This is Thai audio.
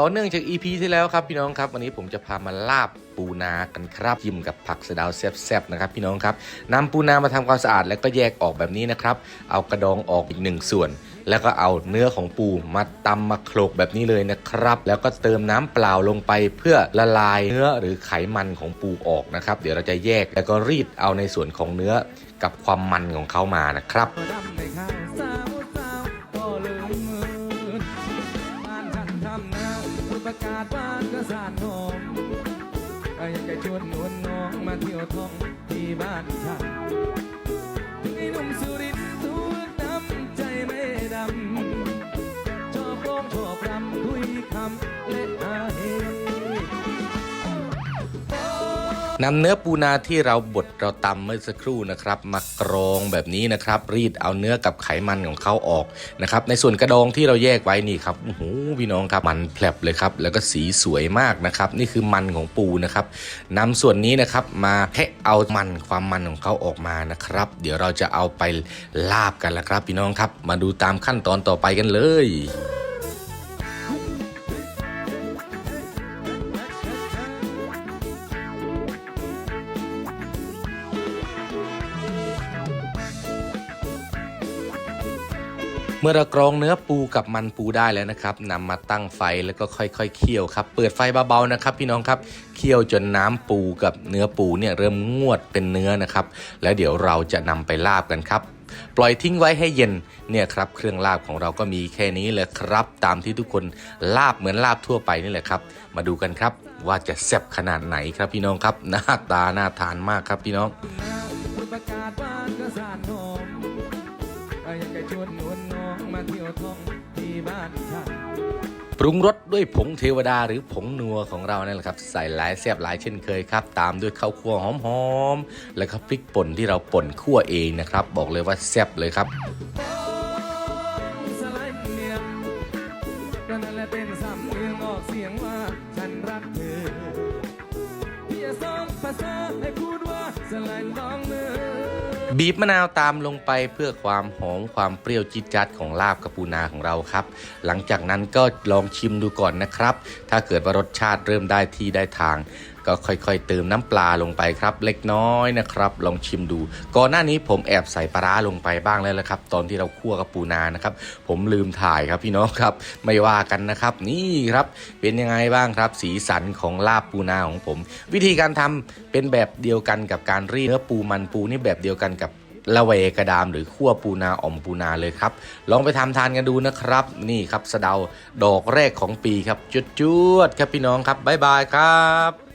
ต่อเนื่องจาก EP ที่แล้วครับพี่น้องครับ วันนี้ผมจะพามาลาบปูนากันครับจิ้มกับผักสะดาวแซ่บๆนะครับพี่น้องครับนำปูนามาทำความสะอาดแล้วก็แยกออกแบบนี้นะครับเอากระดองออกอีกหนึ่งส่วน แล้วก็เอาเนื้อของปูมาตำมาโขลกแบบนี้เลยนะครับ แล้วก็เติมน้ำเปล่าลงไปเพื่อละลายเนื้อหรือไขมันของปูออกนะครับเดี๋ยวเราจะแยกแล้วก็รีดเอาในส่วนของเนื้อกับความมันของเขามานะครับ ประกาศบ้านก็สานนมอยากจะชวนนวลน้องมาเที่ยวท่องที่บ้านฉันถึงไอ้หนุ่มสุริน นำเนื้อปูนาที่เราบดเราตำเมื่อสักครู่นะครับมากรองแบบนี้นะครับ รีดเอาเนื้อกับไขมันของเขาออกนะครับ ในส่วนกระดองที่เราแยกไว้นี่ครับโอ้โหพี่น้องครับมันแผลบเลยครับ แล้วก็สีสวยมากนะครับ นี่คือมันของปูนะครับนำส่วนนี้นะครับมาแค่เอามันความมันของเขาออกมานะครับ เดี๋ยวเราจะเอาไปลาบกันแล้วครับ พี่น้องครับ มาดูตามขั้นตอนต่อไปกันเลย เมื่อเรากรองเนื้อปูกับมันปูได้แล้วนะครับนำมาตั้งไฟแล้วก็ค่อยๆเคี่ยวครับเปิดไฟเบาๆนะครับ พี่น้องครับเคี่ยวจนน้ำปูกับเนื้อปูเนี่ยเริ่มงวดเป็นเนื้อนะครับ แล้วเดี๋ยวเราจะนำไปลาบกันครับปล่อยทิ้งไว้ให้เย็นเนี่ยครับเครื่องลาบของเราก็มีแค่นี้เลยครับ ตามที่ทุกคนลาบเหมือนลาบทั่วไปนี่แหละครับ มาดูกันครับว่าจะแซ่บขนาดไหนครับพี่น้องครับหน้าตาน่าทานมากครับพี่น้อง คุณประกาศบ้านก็สานนมอยากจะชวนนวลน้องมาเที่ยวท่องที่บ้านฉันปรุงรสด้วยผงเทวดาหรือผงนัวของเรานั่นแหละครับ ใส่หลายแซ่บหลายเช่นเคยครับ ตามด้วยข้าวคั่วหอมๆแล้วก็พริกป่นที่เราป่นคั่วเองนะครับ บอกเลยว่าแซ่บเลยครับสลายเนียมก็นั่นแหละเป็นสำเนียงออกเสียงว่าฉันรักเธอพี่จะสอนภาษาให้พูดว่าสลายน้องเนื้อ บีบมะนาวตามลงไปเพื่อความหอมความเปรี้ยวจิดจัดของลาบกระปูนาของเราครับ หลังจากนั้นก็ลองชิมดูก่อนนะครับ ถ้าเกิดว่ารสชาติเริ่มได้ที่ได้ทาง ก็ค่อยๆเติมน้ำปลาลงไปครับ เล็กน้อยนะครับ ลองชิมดู ก่อนหน้านี้ผมแอบใส่ปลาร้าลงไปบ้างแล้วละครับ ตอนที่เราคั่วกับปูนานะครับ ผมลืมถ่ายครับพี่น้องครับ ไม่ว่ากันนะครับ นี่ครับเป็นยังไงบ้างครับ สีสันของลาบปูนาของผม วิธีการทำเป็นแบบเดียวกันกับการรีดเนื้อปูมันปูนี่แบบเดียวกันกับละเวกระดามหรือขั้วปูนาอ่อมปูนาเลยครับ ลองไปทำทานกันดูนะครับ นี่ครับสะเดาดอกแรกของปีครับจุดจวดๆครับพี่น้องครับบ๊ายบายครับ